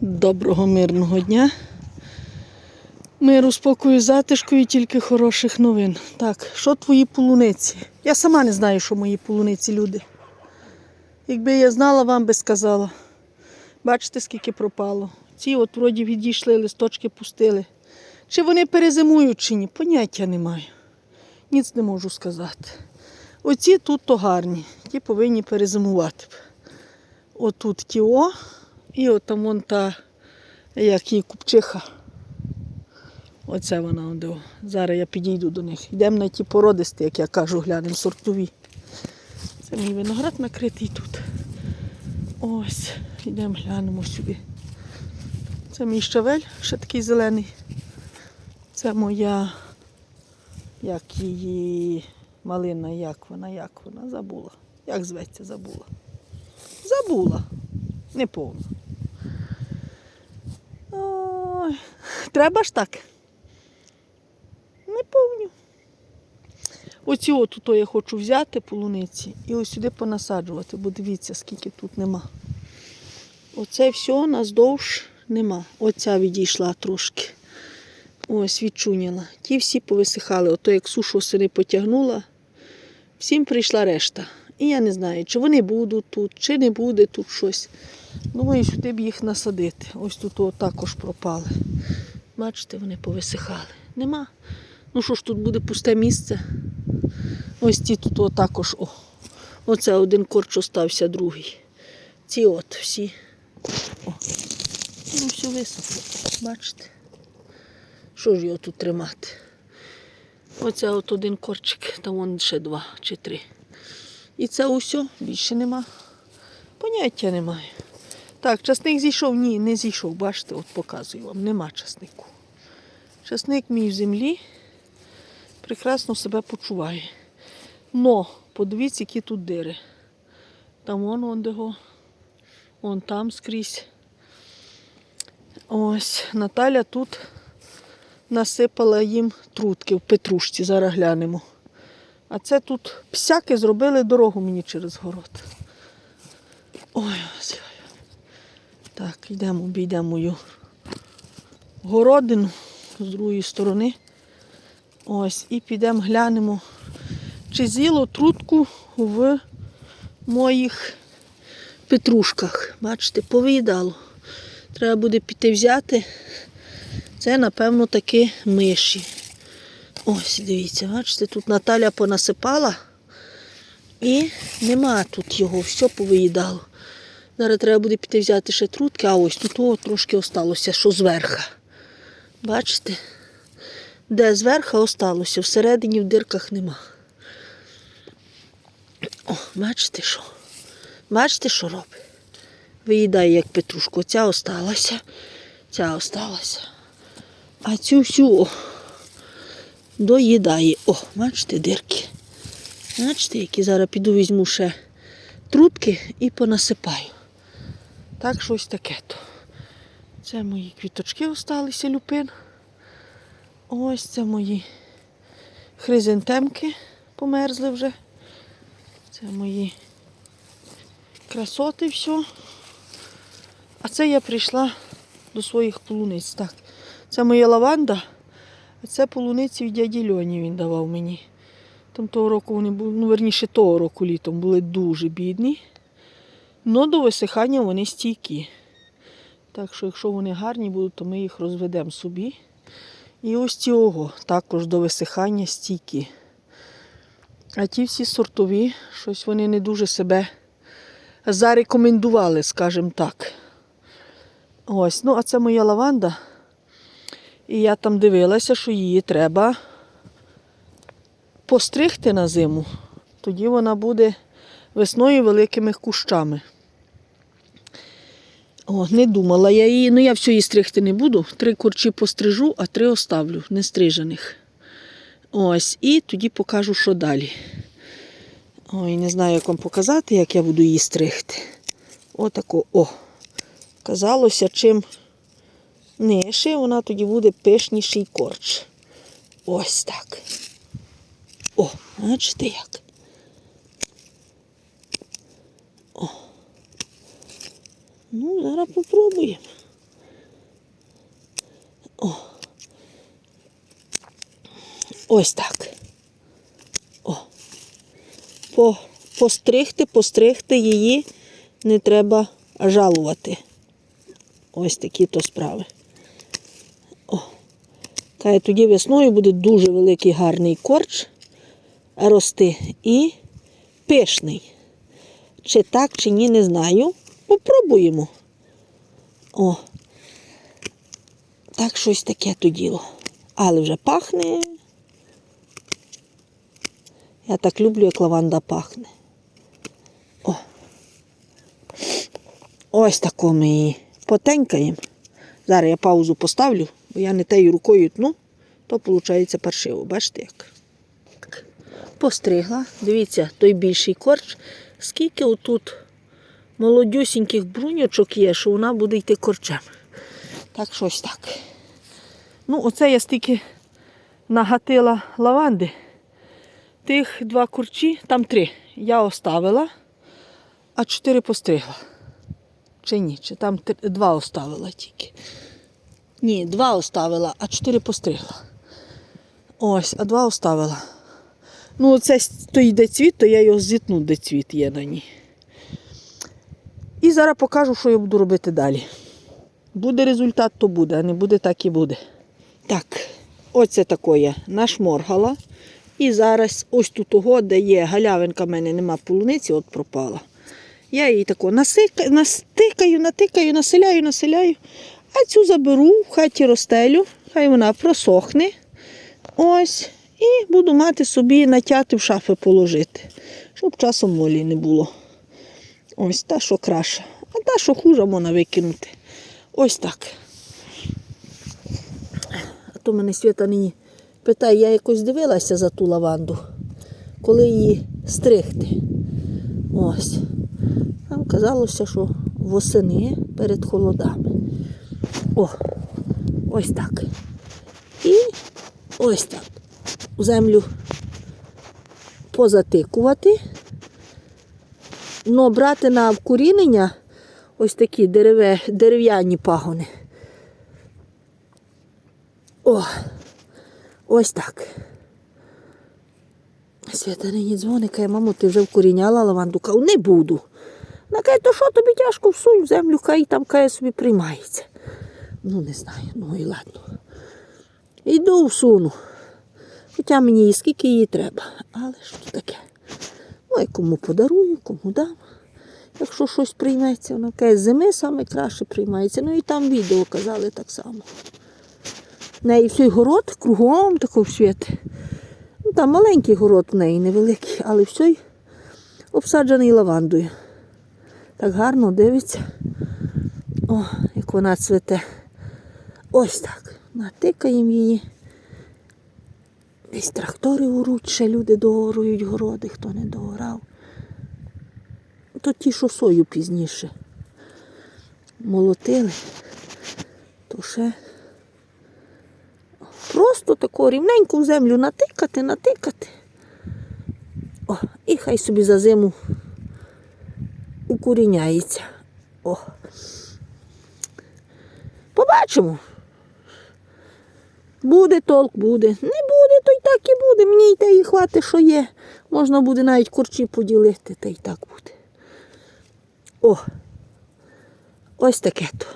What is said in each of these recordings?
Доброго мирного дня. Миру, спокою, затишку і тільки хороших новин. Так, що твої полуниці? Я сама не знаю, що мої полуниці, люди. Якби я знала, вам би сказала. Бачите, скільки пропало. Ці от вроді відійшли, листочки пустили. Чи вони перезимують, чи ні? Поняття не маю. Ніц не можу сказати. Оці тут то гарні, ті повинні перезимувати. Отут ті о, і от там вон та, як її купчиха. Оце вона. он де. Зараз я підійду до них. Йдемо на ті породисті, як я кажу, глянемо сортові. Це мій виноград накритий тут. Ось, йдемо глянемо сюди. Це мій щавель, ще такий зелений. Це моя, як її малина, як вона, як вона, забула. Як зветься, забула. Забула. Не повна. Ой, треба ж так. Не повню. Оці от то я хочу взяти полуниці і ось сюди понасаджувати, бо дивіться, скільки тут нема. Оце все наздовж нема. Оця відійшла трошки. Ось відчуняла. Ті всі повисихали. Ото як сушу осени потягнула, всім прийшла решта. І я не знаю, чи вони будуть тут, чи не буде тут щось. Думаю, сюди б їх насадити. Ось тут також пропали. Бачите, вони повисихали. Нема. Ну що ж, тут буде пусте місце. Ось ті тут також. О. Оце один корч остався, другий. Ці от всі. О. Ну, все висохло. Бачите? Що ж його тут тримати? Оце от один корчик, там вон ще два чи три. І це усе, більше нема. Поняття немає. Так, часник зійшов? Ні, не зійшов. Бачите, от показую вам, нема часнику. Часник мій в землі прекрасно себе почуває. Но, подивіться, які тут дири. Там вон он де го, вон там скрізь. Ось, Наталя тут насипала їм трутки в петрушці, зараз глянемо. А це тут псяки зробили дорогу мені через город. Ой, ось. Так, йдемо, обійдемо мою городину з другої сторони. Ось, і підемо глянемо, чи з'їло трутку в моїх петрушках. Бачите, повиїдало. Треба буде піти взяти. Це, напевно, таки миші. Ось, дивіться, бачите, тут Наталя понасипала і нема тут його, все повиїдало. Зараз треба буде піти взяти ще трутки, а ось тут о, трошки осталося, що зверха. Бачите? Де зверха осталося, всередині в дирках нема. О, бачите що? Бачите, що робить? Виїдає, як петрушку. Ця осталася, ця осталася. А цю всю доїдає. О, бачите, дирки. Бачите, які зараз піду візьму ще трутки і понасипаю. Так, щось таке то. Це мої квіточки осталися люпин. Ось це мої хризантемки померзли вже. Це мої красоти все. А це я прийшла до своїх полуниць. Так, це моя лаванда, а це полуниці від дяді Льоні він давав мені. Там того року вони були, ну верніше того року літом були дуже бідні. Но до висихання вони стійкі. Так що, якщо вони гарні будуть, то ми їх розведемо собі. І ось цього також до висихання стійкі. А ті всі сортові, щось вони не дуже себе зарекомендували, скажімо так. Ось, ну а це моя лаванда. І я там дивилася, що її треба постригти на зиму. Тоді вона буде весною великими кущами. О, не думала я її, ну я все її стригти не буду. Три курчі пострижу, а три оставлю нестрижених. Ось, і тоді покажу, що далі. Ой, не знаю, як вам показати, як я буду її стригти. Отако, о. Казалося, чим нижче, вона тоді буде пишніший корч. Ось так. О, бачите як? О. Ну, зараз попробуємо. О. Ось так. О. По, постригти, постригти її не треба жалувати. Ось такі то справи. О. Каже, тоді весною буде дуже великий гарний корч рости і пишний. Чи так, чи ні, не знаю. Попробуємо. О. Так щось таке то діло. Але вже пахне. Я так люблю, як лаванда пахне. О. Ось тако ми її потенькаємо. Зараз я паузу поставлю, бо я не тею рукою тну, то виходить паршиво. Бачите як? Постригла. Дивіться, той більший корч. Скільки отут молодюсіньких бруньочок є, що вона буде йти корчем. Так, щось так. Ну, оце я стільки нагатила лаванди. Тих два курчі, там три. Я оставила, а чотири постригла. Чи ні? Чи там три- два оставила тільки. Ні, два оставила, а чотири постригла. Ось, а два оставила. Ну, оце стоїть де цвіт, то я його зітну, де цвіт є на ній. І зараз покажу, що я буду робити далі. Буде результат, то буде, а не буде, так і буде. Так, оце таке нашморгала. І зараз ось тут того, де є галявинка, в мене нема полуниці, от пропала. Я її тако насика, настикаю, натикаю, населяю, населяю, а цю заберу, в хаті розстелю, хай вона просохне. Ось. І буду мати собі натяти в шафи положити, щоб часом молі не було. Ось та, що краще. А та, що хуже, можна викинути. Ось так. А то мене Свята нині питає, я якось дивилася за ту лаванду, коли її стригти. Ось. Там казалося, що восени перед холодами. О, ось так. І ось так. Землю позатикувати. Ну, брати на вкорінення ось такі дереве, дерев'яні пагони. О, ось так. Свята нині дзвонить, каже, мамо, ти вже вкоріняла лаванду. Кажу, не буду. Вона каже, то що тобі тяжко всунь в землю, хай там каже собі приймається. Ну, не знаю, ну і ладно. Йду всуну. Хоча мені і скільки її треба. Але що таке? Ну, я кому подарую, кому дам. Якщо щось прийметься, вона каже, зими саме краще приймається. Ну і там відео казали так само. В неї всій город кругом такий світ. Ну, там маленький город в неї, невеликий, але все обсаджений лавандою. Так гарно дивиться. О, як вона цвете. Ось так. Натикаємо її. Десь трактори уруть, ще люди доорують городи, хто не доорав. То ті, що сою пізніше молотили, то ще просто таку рівненьку в землю натикати, натикати. О, і хай собі за зиму укоріняється. О. Побачимо. Буде толк, буде. Не буде, то й так і буде. Мені й те і хватить, що є. Можна буде навіть курчі поділити, та й так буде. О! Ось таке то.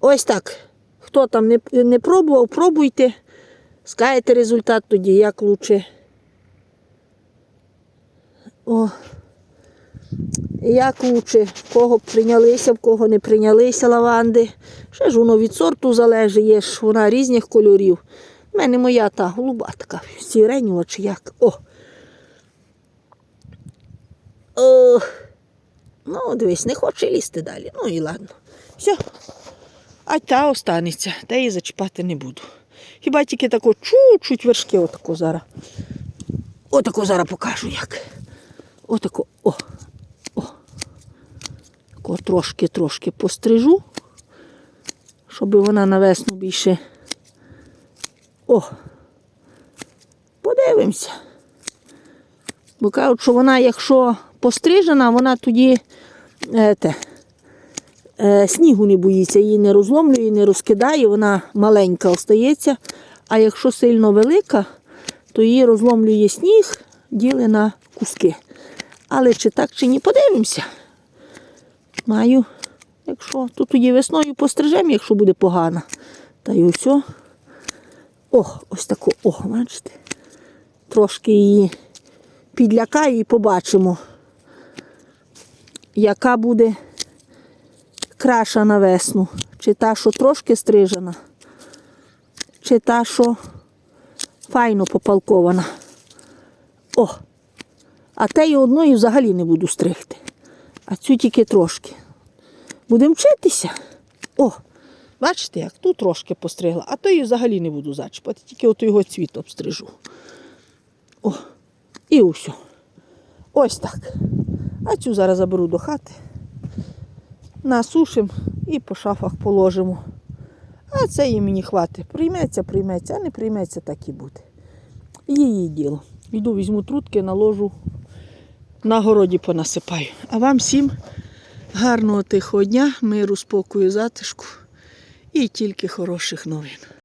Ось так. Хто там не, не пробував, пробуйте. Скажете результат тоді, як лучше. О. Як лучше, в кого прийнялися, в кого не прийнялися лаванди. Ще ж воно від сорту залежить, є ж вона різних кольорів. У мене моя та голуба така, сіреньова чи як. О. О. Ну, дивись, не хоче лізти далі. Ну і ладно. Все. А та останеться, та її зачіпати не буду. Хіба тільки тако чуть-чуть вершки отако зараз. Отако зараз покажу як. Отако. О. Трошки-трошки пострижу, щоб вона на весну більше. О. Подивимося. Бо кажуть, що вона, якщо пострижена, вона тоді е, те, е, снігу не боїться, її не розломлює, не розкидає, вона маленька остається. А якщо сильно велика, то її розломлює сніг, діли на куски. Але чи так, чи ні, подивимося. Маю, якщо то тоді весною пострижемо, якщо буде погана. Та й усе. О, ось таку, о, бачите. Трошки її підлякаю і побачимо, яка буде краша на весну. Чи та, що трошки стрижена, чи та, що файно попалкована. О! А теї одної взагалі не буду стригти. А цю тільки трошки. Будемо вчитися. О! Бачите, як тут трошки постригла, а то її взагалі не буду зачіпати, тільки от його цвіт обстрижу. О, і усьо. Ось так. А цю зараз заберу до хати, насушимо і по шафах положимо. А це їй мені хватить. Прийметься, прийметься, а не прийметься, так і буде. Її діло. Йду, візьму трутки, наложу, на городі понасипаю. А вам всім гарного тихого дня, миру, спокою, затишку і тільки хороших новин.